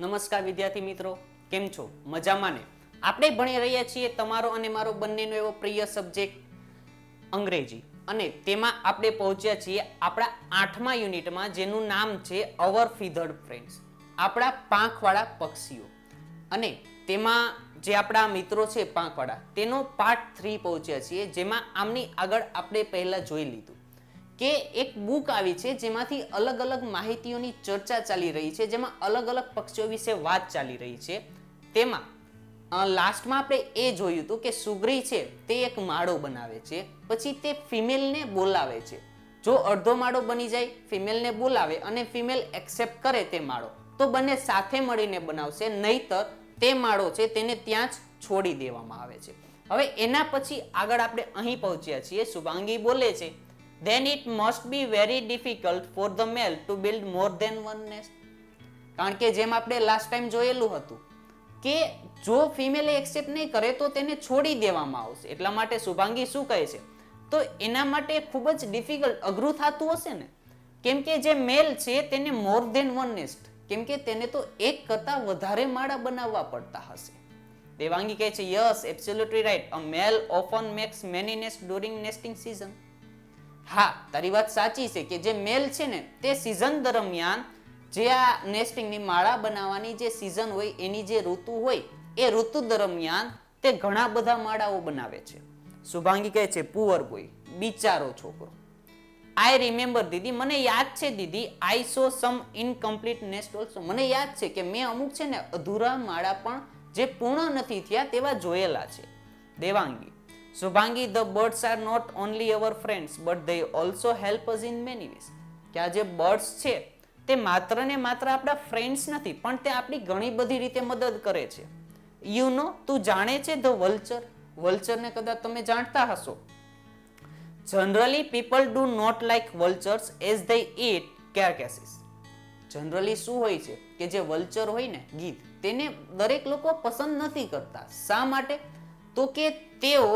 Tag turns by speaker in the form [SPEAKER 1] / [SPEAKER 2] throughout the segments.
[SPEAKER 1] નમસ્કાર વિદ્યાર્થી મિત્રો, કેમ છો? મજામાં ને? આપણે ભણી રહ્યા છીએ તમારો અને મારો બંનેનો એવો પ્રિય સબ્જેક્ટ, અંગ્રેજી. અને તેમાં આપણે પહોંચ્યા છીએ આપણા આઠમા યુનિટમાં, જેનું નામ છે અવર ફીધર્ડ ફ્રેન્ડ્સ. આપણા પાંખવાળા પક્ષીઓ. અને તેમાં જે આપણા મિત્રો છે પાંખવાળા, તેનો પાર્ટ થ્રી પહોંચ્યા છીએ, જેમાં આમની આગળ આપણે પહેલાં જોઈ લીધું. કે એક બુક આવી છે જેમાંથી અલગ અલગ માહિતીઓની ચર્ચા ચાલી રહી છે, જેમાં અલગ અલગ પક્ષીઓ વિશે વાત ચાલી રહી છે. તેમાં લાસ્ટમાં આપણે એ જોયું હતું કે સુગ્રી છે તે એક માળો બનાવે છે, પછી તે ફિમેલને બોલાવે છે. જો અડધો માળો બની જાય ફિમેલને બોલાવે અને ફિમેલ એક્સેપ્ટ કરે તે માળો, તો બંને સાથે મળીને બનાવશે, નહીતર તે માળો છે તેને ત્યાં જ છોડી દેવામાં આવે છે. હવે એના પછી આગળ આપણે અહીં પહોંચ્યા છીએ. શુભાંગી બોલે છે. Then it must be very difficult for the male to build more than one nest. કારણ કે જેમ આપણે લાસ્ટ ટાઈમ જોયેલું હતું કે જો ફિમેલ એક્સેપ્ટ નહીં કરે તો તેને છોડી દેવામાં આવશે. એટલા માટે શુભાંગી શું કહે છે? તો એના માટે ખૂબ જ ડિફિકલ્ટ અઘરું થતું હશે ને? કેમ કે જે મેલ છે તેને મોર દેન વન નેસ્ટ કેમ કે તેને તો એક કરતા વધારે માળા બનાવવા પડતા હશે. દેવાંગી કહે છે yes absolutely right a male often makes many nest during nesting season હા, તારી વાત સાચી છે કે જે મેલ છે ને, તે સિઝન દરમિયાન જે આ નેસ્ટિંગની માળા બનાવવાની જે સિઝન હોય, એની જે ઋતુ હોય, એ ઋતુ દરમિયાન તે ઘણા બધા માળાઓ બનાવે છે. શુભાંગી કહે છે, પુઅર બોય, બિચારો છોકરો. આઈ રિમેમ્બર દીદી, મને યાદ છે, દીદી I saw some incomplete nest also મને યાદ છે કે મેં અમુક છે ને, અધૂરા માળા પણ જે પૂર્ણ નથી થયા, તેવા જોયેલા છે. Devangi Shubhangi the birds are not only our friends but they also help us in many ways કે આ જે બર્ડ્સ છે, તે માત્ર ને માત્ર આપણા ફ્રેન્ડ્સ નથી, પણ તે આપણી ઘણી બધી રીતે મદદ કરે છે. યુ નો તું જાણે છે ધ વલ્ચર વલ્ચરને કદાચ તમે જાણતા હશો. Generally people do not like vultures as they eat carcasses generally શું હોય છે? કે જે વલ્ચર હોય ને, ગીધ, તેને દરેક લોકો પસંદ નથી કરતા. શા માટે? તો કે તેઓ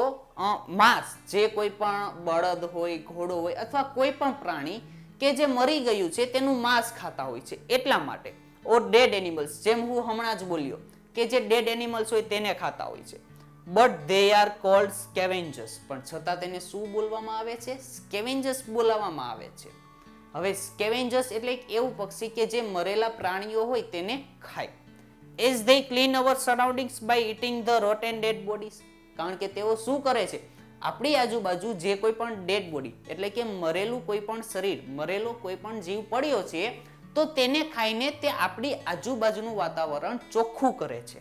[SPEAKER 1] માંસ, જે કોઈ પણ બળદ હોય, ઘોડો હોય અથવા કોઈ પણ પ્રાણી કે જે મરી ગયું છે તેનું માંસ ખાતા હોય છે. એટલા માટે. ઓર ડેડ એનિમલ્સ જેમ હું હમણાં જ બોલ્યો, કે જે ડેડ એનિમલ્સ હોય તેને ખાતા હોય છે. But they are called scavengers પણ છતાં તેને શું બોલવામાં આવે છે? સ્કેવેન્જર્સ બોલાવવામાં આવે છે. હવે સ્કેવેન્જર્સ એટલે એક એવું પક્ષી કે જે મરેલા પ્રાણીઓ હોય તેને ખાય. As they clean our surroundings by eating the rot and dead bodies કારણ કે તેઓ શું કરે છે? આપણી આજુબાજુ જે કોઈ પણ ડેડ બોડી એટલે કે મરેલું કોઈ પણ શરીર, મરેલો કોઈ પણ જીવ પડ્યો છે, તો તેને ખાઈને તે આપણી આજુબાજુનું વાતાવરણ ચોખ્ખું કરે છે.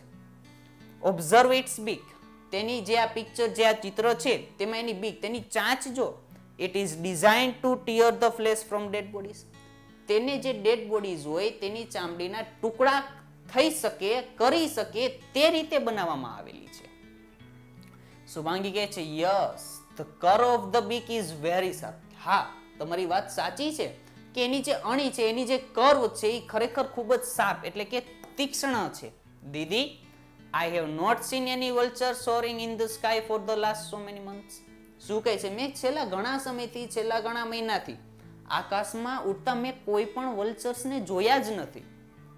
[SPEAKER 1] ઓબ્ઝર્વ ઇટ્સ બીક તેની જે આ પિક્ચર જે આ ચિત્ર છે, તેમાં એની બીક તેની ચાંચ જો it is design to tear the flesh from dead bodies તેને જે ડેડ બોડીઝ હોય, તેની ચામડીના ટુકડા થઈ શકે, કરી શકે તે રીતે બનાવવામાં આવેલી છે. શુભાંગી કહે છે yes the curve of the beak is very sir હા, તમારી વાત સાચી છે કે એની જે અણી છે, એની જે કર્વ છે એ ખરેખર ખૂબ જ સાફ એટલે કે તીક્ષ્ણ છે. દીદી I have not seen any vulture soaring in the sky for the last so many months શું કહે છે? મેં છેલ્લા ઘણા સમયથી, છેલ્લા ઘણા મહિનાથી આકાશમાં ઉડતા મેં કોઈ પણ વલ્ચર્સને જોયા જ નથી.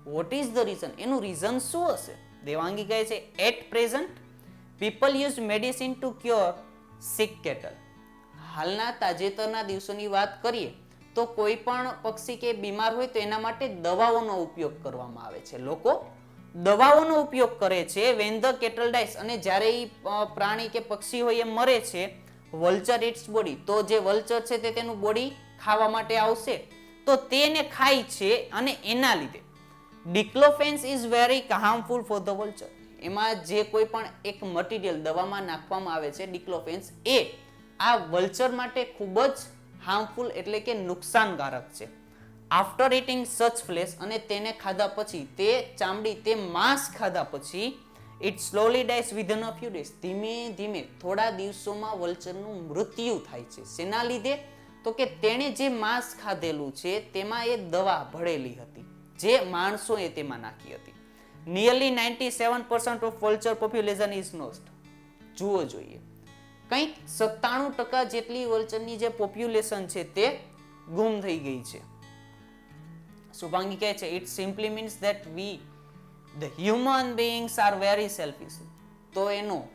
[SPEAKER 1] વોટ ઇઝ ધ રીઝન એનું રીઝન શું હશે? દેવાંગી કહે છે at present people use medicine to cure sick cattle હાલના તાજેતરના દિવસોની વાત કરીએ, તો કોઈ પણ પક્ષી કે બીમાર હોય તો એના માટે દવાઓનો ઉપયોગ કરવામાં આવે છે. લોકો દવાઓનો ઉપયોગ કરે છે વેન ધ કેટલ ડાઇસ અને જ્યારે એ પ્રાણી કે પક્ષી હોય એ મરે છે વલ્ચર ઇટ્સ બોડી તો જે વલ્ચર છે તે તેનું બોડી ખાવા માટે આવશે. તો તેને ખાય છે અને એના લીધે. Diclofenac is very harmful for the vulture એમાં જે કોઈ પણ એક મટીરિયલ દવામાં નાખવામાં આવે છે ડિક્લોફેન્સ એ આ વલ્ચર માટે ખૂબ જ હાર્મફુલ એટલે કે નુકસાનકારક છે. આફ્ટર ઇટિંગ સચ ફ્લેશ અને તેને ખાધા પછી, તે ચામડી, તે માંસ ખાધા પછી it slowly dies within a few days ધીમે ધીમે થોડા દિવસોમાં વલ્ચરનું મૃત્યુ થાય છે. શેના લીધે? તો કે તેણે જે માંસ ખાધેલું છે, તેમાં એ દવા ભળેલી હતી. જે માણસોએ તેમાં નાખી હતી. Nearly ninety seven percent of vulture population is lost જુઓ જોઈએ. કંઈક સત્તાણું ટકા જેટલી વલ્ચરની જે પોપ્યુલેશન છે તે ગુમ થઈ ગઈ છે. શુભાંગી કહે છે it simply means that we the human beings are very selfish તો એનો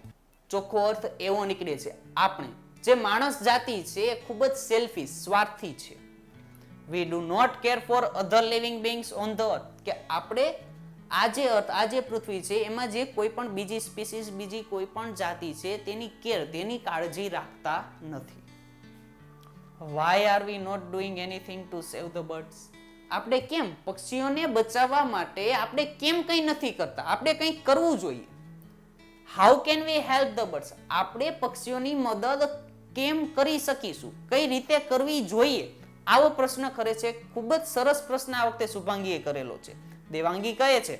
[SPEAKER 1] ચોખ્ખો અર્થ એવો નીકળે છે, આપણે, જે માણસ જાતિ છે, એ ખૂબ જ સેલ્ફિશ સ્વાર્થી છે. We do not care for other living beings on the earth કે આપણે આ જે અર્થ, આ જે પૃથ્વી છે, એમાં જે કોઈ પણ બીજી સ્પીસીસ બીજી કોઈ પણ જાતિ છે, તેની કેર તેની કાળજી રાખતા નથી. Why are we not doing anything to save the birds આપણે કેમ પક્ષીઓને બચાવવા માટે આપણે કેમ કંઈ નથી કરતા? આપણે કંઈક કરવું જોઈએ? How can we help the birds આપણે પક્ષીઓની મદદ કેમ કરી શકીશું? કઈ રીતે કરવી જોઈએ? આવો પ્રશ્ન કરે છે, ખૂબ જ સરસ પ્રશ્ન આ વખતે શુભાંગીએ કરેલો છે. દેવાંગી કહે છે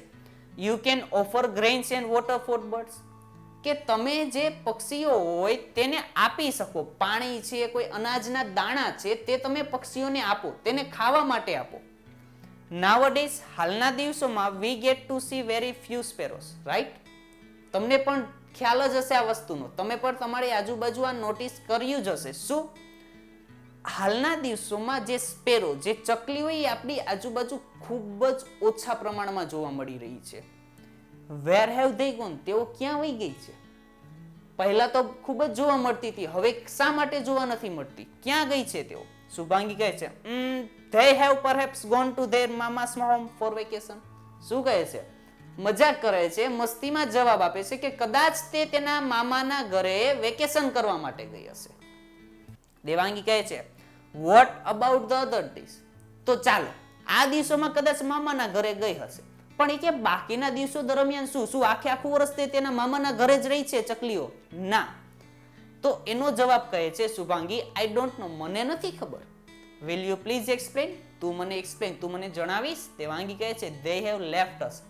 [SPEAKER 1] you can offer grains and water for birds કે તમે જે પક્ષીઓ હોય તેને આપી શકો. પાણી છે, કોઈ અનાજના દાણા છે, તે તમે પક્ષીઓને આપો, તેને ખાવા માટે આપો. નાવડેઝ હાલના દિવસોમાં we get to see very few sparrows right તમને પણ ખ્યાલ જ હશે આ વસ્તુનો. તમે પણ તમારી આજુબાજુ આ નોટિસ કર્યું જ હશે. શું? હાલના દિવસોમાં જે સ્પેરો, જે ચકલી હોય એ આપણી આજુબાજુ ખૂબ જ ઓછા પ્રમાણમાં જોવા મળી રહી છે. વેર હેવ ધે ગોન તેઓ ક્યાં વહી ગઈ છે? પહેલા તો ખૂબ જ જોવા મળતી હતી, હવે શા માટે જોવા નથી મળતી? ક્યાં ગઈ છે તેઓ? શુભાંગી કહે છે they have perhaps gone to their mama's home for vacation શું કહે છે? મજાક કરે છે, મસ્તીમાં જવાબ આપે છે કે કદાચ તે તેના મામાના ઘરે વેકેશન કરવા માટે ગઈ હશે. દેવાંગી કહે છે what about the other days તો ચાલો, આ દિવસોમાં કદાચ મામાના ઘરે ગઈ હશે. પણ એ કે બાકીના દિવસો દરમિયાન શું? શું આખે આખું વર્ષ તે તેના મામાના ઘરે જ રહી છે ચકલીઓ? ના. તો એનો જવાબ કહે છે, શુભાંગી આઈ ડોન્ટ નો મને નથી ખબર. વિલ યુ પ્લીઝ એક્સપ્લેન તું મને એક્સપ્લેન તું મને જણાવીશ? દેવાંગી કહે છે દે હેવ લેફ્ટ અસ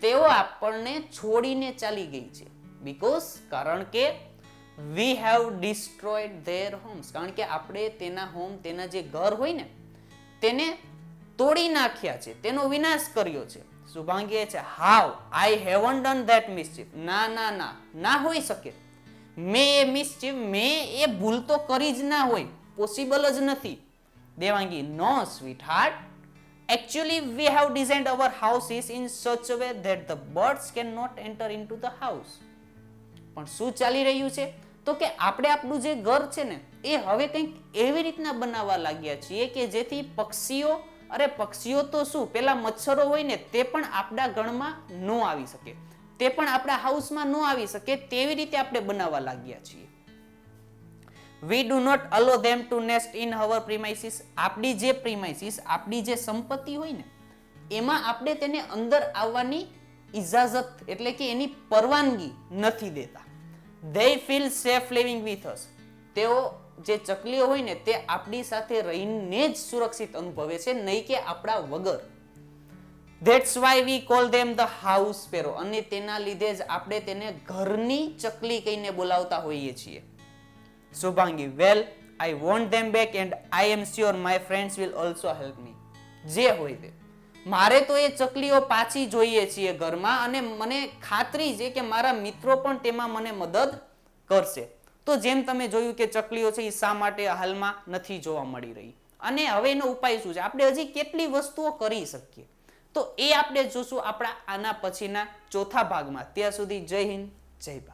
[SPEAKER 1] તેઓ આપણને છોડીને ચાલી ગઈ છે. બીકોઝ કારણ કે we have destroyed their homes કારણ કે આપણે તેના હોમ તેના જે ઘર હોય ને તેને તોડી નાખ્યા છે તેનો વિનાશ કર્યો છે. શુભાંગી છે. How I haven't done that mischief ના ના ના. ના હોઈ શકે. મેં એ મિસચીફ મેં એ ભૂલ તો કરી જ ના હોય. પોસિબલ જ નથી. Devangi no sweetheart Actually, we have designed our in in way that the birds can not enter into the house પણ શું ચાલી રહ્યું છે? તો કે આપણે આપણું જે ઘર છે ને, એ હવે કંઈક એવી રીતના બનાવવા લાગ્યા છીએ કે જેથી પક્ષીઓ, અરે પક્ષીઓ તો શું, પેલા મચ્છરો હોય ને, તે પણ આપણા ગણમાં ન આવી શકે. તે પણ આપણા હાઉસમાં ન આવી શકે તેવી રીતે આપણે બનાવવા લાગ્યા છીએ. We do not allow them to nest in our premises આપણી જે પ્રિમાઇસીસ આપણી જે સંપત્તિ હોય ને, એમાં આપણે તેને અંદર આવવાની ઇજાજત એટલે કે એની પરવાનગી નથી દેતા. They feel safe living with us તેઓ જે ચકલીઓ હોય ને, તે આપણી સાથે રહીને જ સુરક્ષિત અનુભવે છે, નહીં કે આપણા વગર. That's why we call them the house sparrow અને તેના લીધે જ આપણે તેને ઘરની ચકલી કહીને બોલાવતા હોઈએ છીએ. Shubhangi well I want them back and I am sure my friends will also help me જે હોય તે. મારે તો એ ચકલીઓ પાછી જોઈએ છીએ ઘરમાં અને મને ખાતરી છે કે મારા મિત્રો પણ તેમાં મને મદદ કરશે. તો જેમ તમે જોયું કે ચકલીઓ છે એ શા માટે હાલમાં નથી જોવા મળી રહી? અને હવે એનો ઉપાય શું છે? આપણે હજી કેટલી વસ્તુઓ કરી શકીએ? તો એ આપણે જોશું આપણા આના પછીના ચોથા ભાગમાં. ત્યાં સુધી જય હિન્દ, જય ભારત.